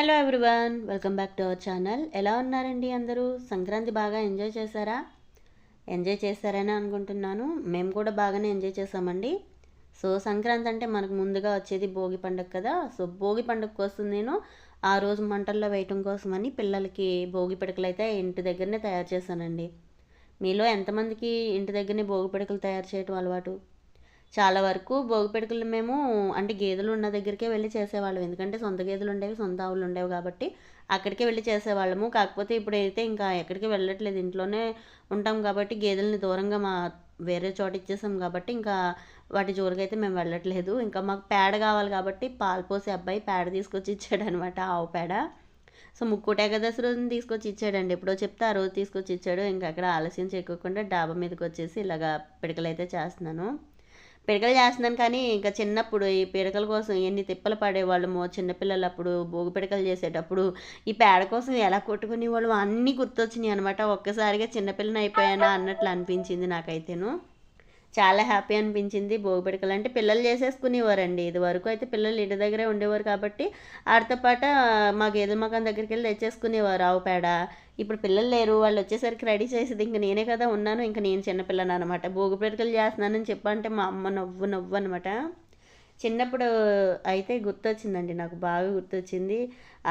Hello everyone welcome back to our channel. ఎలా ఉన్నారండి అందరూ? సంక్రాంతి బాగా ఎంజాయ్ చేశారా? ఎంజాయ్ చేశారని అనుకుంటున్నాను. మేము కూడా బాగానే ఎంజాయ్ చేసామండి సో సంక్రాంతి అంటే మనకు ముందుగా వచ్చేది భోగి పండుగ కదా. సో భోగి పండుగ కోసం నేను ఆ రోజు మంటల్లో వేయటం కోసమని పిల్లలకి భోగి పిడకలు అయితే ఇంటి దగ్గరనే తయారు చేశానండి. మీలో ఎంతమందికి ఇంటి దగ్గరనే భోగి పిడకలు తయారు చేయటం అలవాటు? చాలా వరకు భోగి పిడకలు మేము అంటే గేదెలు ఉన్న దగ్గరికే వెళ్ళి చేసేవాళ్ళం. ఎందుకంటే సొంత గేదెలు ఉండేవి సొంత ఆవులు ఉండేవి కాబట్టి అక్కడికే వెళ్ళి చేసేవాళ్ళము. కాకపోతే ఇప్పుడైతే ఇంకా ఎక్కడికి వెళ్ళట్లేదు. ఇంట్లోనే ఉంటాం కాబట్టి గేదెల్ని దూరంగా మా వేరే చోట ఇచ్చేసాం కాబట్టి ఇంకా వాటి జోరుగా అయితే మేము వెళ్ళట్లేదు. ఇంకా మాకు పేడ కావాలి కాబట్టి పాలు పోసే అబ్బాయి పేడ తీసుకొచ్చి ఇచ్చాడు అనమాట ఆవు పేడ. సో ముక్కోటి ఏకాదశి రోజున తీసుకొచ్చి ఇచ్చాడండి. ఎప్పుడో చెప్తే ఆ రోజు తీసుకొచ్చి ఇచ్చాడు. ఇంకా అక్కడ ఆలస్యం చేయకుండా డాబా మీదకి వచ్చేసి ఇలాగా పిడకలు అయితే చేస్తున్నాను. పిడకలు చేస్తున్నాను కానీ ఇంకా చిన్నప్పుడు ఈ పిడకల కోసం ఎన్ని తిప్పలు పడేవాళ్ళము చిన్నపిల్లలు అప్పుడు భోగి పిడకలు చేసేటప్పుడు ఈ పేడ కోసం ఎలా కొట్టుకునే వాళ్ళు అన్నీ గుర్తొచ్చినాయి అనమాట ఒక్కసారిగా చిన్నపిల్లని అయిపోయానా అన్నట్లు అనిపించింది నాకైతేను. చాలా హ్యాపీ అనిపించింది భోగి పిడకలు అంటే పిల్లలు చేసేసుకునేవారండి. ఇది వరకు అయితే పిల్లలు ఇంటి దగ్గరే ఉండేవారు కాబట్టి ఆడితో పాటు మా గేదెల మకాన్ దగ్గరికి వెళ్ళి తెచ్చేసుకునేవారు ఆవు పేడ. ఇప్పుడు పిల్లలు లేరు. వాళ్ళు వచ్చేసరికి రెడీ చేసేది ఇంక నేనే కదా ఉన్నాను. ఇంకా నేను చిన్నపిల్లను అనమాట భోగి పిడకలు చేస్తున్నానని చెప్పంటే మా అమ్మ నవ్వు నవ్వు అనమాట చిన్నప్పుడు అయితే గుర్తొచ్చిందండి. నాకు బాగా గుర్తొచ్చింది.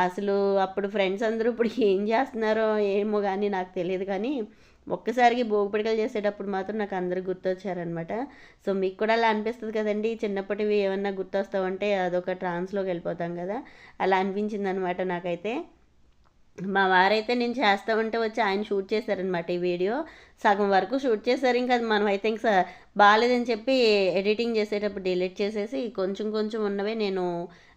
అసలు అప్పుడు ఫ్రెండ్స్ అందరూ ఇప్పుడు ఏం చేస్తున్నారో ఏమో కానీ నాకు తెలియదు కానీ ఒక్కసారికి భోగిపిడకలు చేసేటప్పుడు మాత్రం నాకు అందరూ గుర్తొచ్చారనమాట సో మీకు కూడా అలా అనిపిస్తుంది కదండి. చిన్నప్పటివి ఏమన్నా గుర్తొస్తామంటే అదొక ట్రాన్స్లోకి వెళ్ళిపోతాం కదా. అలా అనిపించింది అనమాట నాకైతే. మా వారైతే నేను చేస్తా ఉంటే వచ్చి ఆయన షూట్ చేశారనమాట ఈ వీడియో. సగం వరకు షూట్ చేశారు. ఇంకా మనం అయితే ఇంకా బాగాలేదని చెప్పి ఎడిటింగ్ చేసేటప్పుడు డిలీట్ చేసేసి కొంచెం కొంచెం ఉన్నవే నేను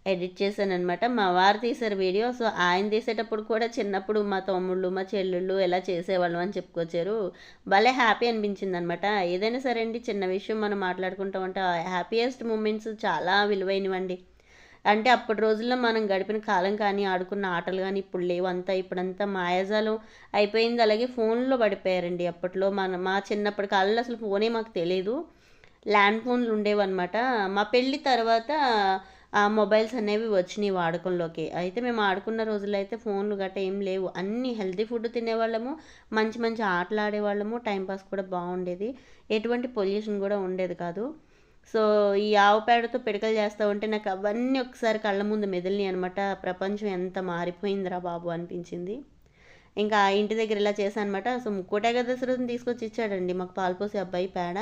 ఎడిట్ చేశాను అనమాట మా వారు తీశారు వీడియో సో ఆయన తీసేటప్పుడు కూడా చిన్నప్పుడు మా తమ్ముళ్ళు మా చెల్లెళ్ళు ఎలా చేసేవాళ్ళం అని చెప్పుకొచ్చారు. భలే హ్యాపీ అనిపించింది అనమాట ఏదైనా సరే అండి చిన్న విషయం మనం మాట్లాడుకుంటాం అంటే హ్యాపీయెస్ట్ మూమెంట్స్ చాలా విలువైనవండి. అంటే అప్పటి రోజుల్లో మనం గడిపిన కాలం కానీ ఆడుకున్న ఆటలు కానీ ఇప్పుడు లేవు. అంతా ఇప్పుడంతా మాయాజాలం అయిపోయింది. అలాగే ఫోన్లో పడిపోయారండి అప్పట్లో. మన మా చిన్నప్పటి కాలంలో అసలు ఫోనే మాకు తెలియదు ల్యాండ్ ఫోన్లు ఉండేవన్నమాట. మా పెళ్ళి తర్వాత మొబైల్స్ అనేవి వచ్చినాయి వాడకంలోకి. అయితే మేము ఆడుకున్న రోజుల్లో అయితే ఫోన్లు గట్రా ఏం లేవు. అన్ని హెల్తీ ఫుడ్ తినేవాళ్ళము మంచి మంచి ఆటలు ఆడేవాళ్ళము టైంపాస్ కూడా బాగుండేది. ఎటువంటి పొల్యూషన్ కూడా ఉండేది కాదు. సో ఈ ఆవు పేడతో పిడకలు చేస్తూ ఉంటే నాకు అవన్నీ ఒకసారి కళ్ళ ముందు మెదిలినాయి అనమాట ప్రపంచం ఎంత మారిపోయిందిరా బాబు అనిపించింది. ఇంకా ఇంటి దగ్గర ఇలా చేశాను అనమాట సో ముక్కోటి ఏకాదశి తీసుకొచ్చి ఇచ్చాడండి మాకు పాల్పోసే అబ్బాయి పేడ.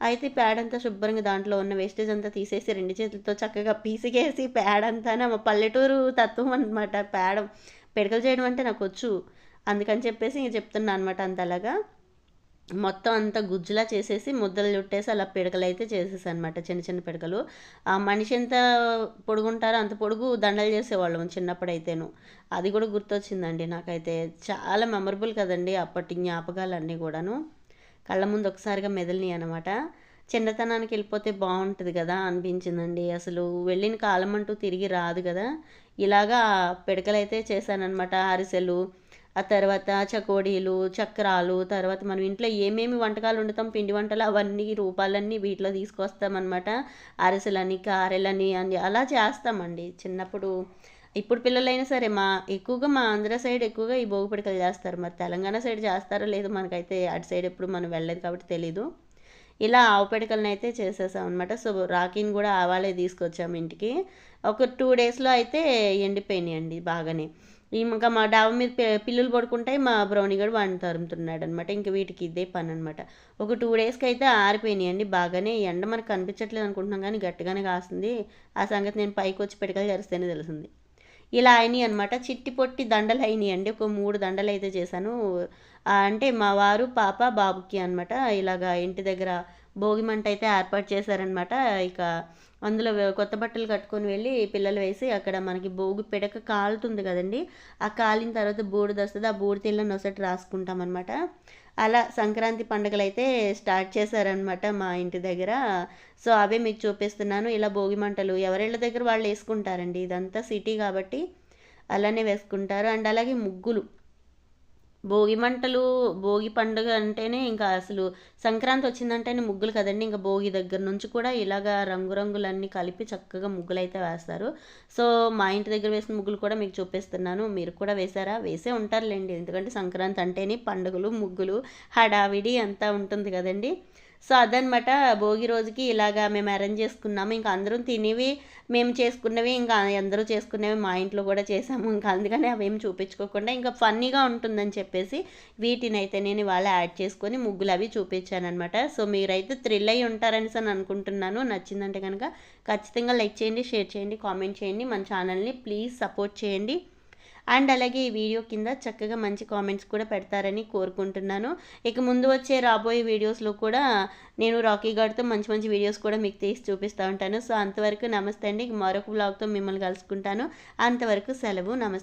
అయితే పేడ అంతా శుభ్రంగా దాంట్లో ఉన్న వేస్టేజ్ అంతా తీసేసి రెండు చేతులతో చక్కగా పీసికేసి పేడ అంతా మా పల్లెటూరు తత్వం అనమాట పేడ పిడకలు చేయడం అంటే నాకు వచ్చు. అందుకని చెప్పేసి ఇంక చెప్తున్నా అనమాట అంతలాగా. మొత్తం అంతా గుజ్జులా చేసేసి ముద్దలు చుట్టేసి అలా పిడకలు అయితే చేసేసి అనమాట చిన్న చిన్న పిడకలు. ఆ మనిషి ఎంత పొడుగుంటారో అంత పొడుగు దండలు చేసేవాళ్ళం చిన్నప్పుడైతేను. అది కూడా గుర్తొచ్చిందండి నాకైతే. చాలా మెమరబుల్ కదండి అప్పటి జ్ఞాపకాలు అన్నీ కూడాను. కళ్ళ ముందు ఒకసారిగా మెదలినాయి అనమాట చిన్నతనానికి వెళ్ళిపోతే బాగుంటుంది కదా అనిపించిందండి. అసలు వెళ్ళిన కాలం అంటూ తిరిగి రాదు కదా. ఇలాగా పిడకలు అయితే చేశానమాట అరిసెలు ఆ తర్వాత చకోడీలు చక్రాలు తర్వాత మనం ఇంట్లో ఏమేమి వంటకాలు వండుతాం పిండి వంటలు అవన్నీ రూపాలన్నీ వీటిలో తీసుకొస్తామన్నమాట. అరిసెలని కారెలని అని అలా చేస్తామండి. చిన్నప్పుడు ఇప్పుడు పిల్లలైనా సరే మా ఎక్కువగా మా ఆంధ్ర సైడ్ ఎక్కువగా ఈ భోగి పిడకలు చేస్తారు. మరి తెలంగాణ సైడ్ చేస్తారో లేదో మనకైతే అటు సైడ్ ఎప్పుడు మనం వెళ్ళలేదు కాబట్టి తెలీదు. ఇలా ఆవు పిడకలను అయితే చేసేసాం అనమాట సో రాఖీని కూడా ఆవాలే తీసుకొచ్చాము ఇంటికి. ఒక టూ డేస్లో అయితే ఎండిపోయినాయండి బాగానే. ఇంకా మా డాబా మీద పిల్లులు పడుకుంటాయి మా బ్రౌనీ కూడా వాడిని తరుముతున్నాడు అనమాట ఇంక వీటికి ఇదే పని అనమాట ఒక టూ డేస్కి అయితే ఆరిపోయినాయండి బాగానే. ఎండ మనకు కనిపించట్లేదు అనుకుంటున్నాం కానీ గట్టిగానే కాస్తుంది. ఆ సంగతి నేను పైకి వచ్చి పెడకలు చేస్తేనే తెలిసింది. ఇలా అయినాయి అనమాట చిట్టి పొట్టి దండలు అయినాయి అండి ఒక మూడు దండలు అయితే చేశాను. అంటే మా వారు పాప బాబుకి అనమాట ఇలాగా ఇంటి దగ్గర భోగి మంట అయితే ఏర్పాటు చేశారనమాట ఇక అందులో కొత్త బట్టలు కట్టుకొని వెళ్ళి పిల్లలు వేసి అక్కడ మనకి భోగి పిడక కాలుతుంది కదండి. ఆ కాలిన తర్వాత బూడిద వస్తుంది. ఆ బూడిద నొసటి రాసుకుంటాం అనమాట అలా సంక్రాంతి పండుగలు అయితే స్టార్ట్ చేశారనమాట మా ఇంటి దగ్గర. సో అవే మీకు చూపిస్తున్నాను. ఇలా భోగి మంటలు ఎవరిళ్ళ దగ్గర వాళ్ళు వేసుకుంటారండి. ఇదంతా సిటీ కాబట్టి అలానే వేసుకుంటారు. అండ్ అలాగే ముగ్గులు. భోగి మంటలు భోగి పండుగ అంటేనే ఇంకా అసలు సంక్రాంతి వచ్చిందంటేనే ముగ్గులు కదండి. ఇంకా భోగి దగ్గర నుంచి కూడా ఇలాగా రంగురంగులన్నీ కలిపి చక్కగా ముగ్గులు అయితే వేస్తారు. సో మా ఇంటి దగ్గర వేసిన ముగ్గులు కూడా మీకు చూపిస్తున్నాను. మీరు కూడా వేశారా? వేసే ఉంటారులేండి. ఎందుకంటే సంక్రాంతి అంటేనే పండుగలు ముగ్గులు హడావిడి అంతా ఉంటుంది కదండి. సో అదనమాట భోగి రోజుకి ఇలాగా మేము అరేంజ్ చేసుకున్నాము. ఇంకా అందరం తినేవి మేము చేసుకున్నవి ఇంకా అందరూ చేసుకునేవి మా ఇంట్లో కూడా చేసాము. ఇంకా అందుకని అవేం చూపించుకోకుండా ఇంకా ఫన్నీగా ఉంటుందని చెప్పేసి వీటిని అయితే నేను ఇవాళ యాడ్ చేసుకొని ముగ్గులు అవి చూపించాను అనమాట సో మీరైతే థ్రిల్ అయి ఉంటారని అని అనుకుంటున్నాను. నచ్చిందంటే కనుక ఖచ్చితంగా లైక్ చేయండి షేర్ చేయండి కామెంట్ చేయండి. మన ఛానల్ని ప్లీజ్ సపోర్ట్ చేయండి. అండ్ అలాగే ఈ వీడియో కింద చక్కగా మంచి కామెంట్స్ కూడా పెడతారని కోరుకుంటున్నాను. ఇక ముందు వచ్చే రాబోయే వీడియోస్లో కూడా నేను రాకీ గార్డ్తో మంచి మంచి వీడియోస్ కూడా మీకు తీసి చూపిస్తూ ఉంటాను. సో అంతవరకు నమస్తే అండి. మరొక బ్లాగ్తో మిమ్మల్ని కలుసుకుంటాను. అంతవరకు సెలవు. నమస్తే.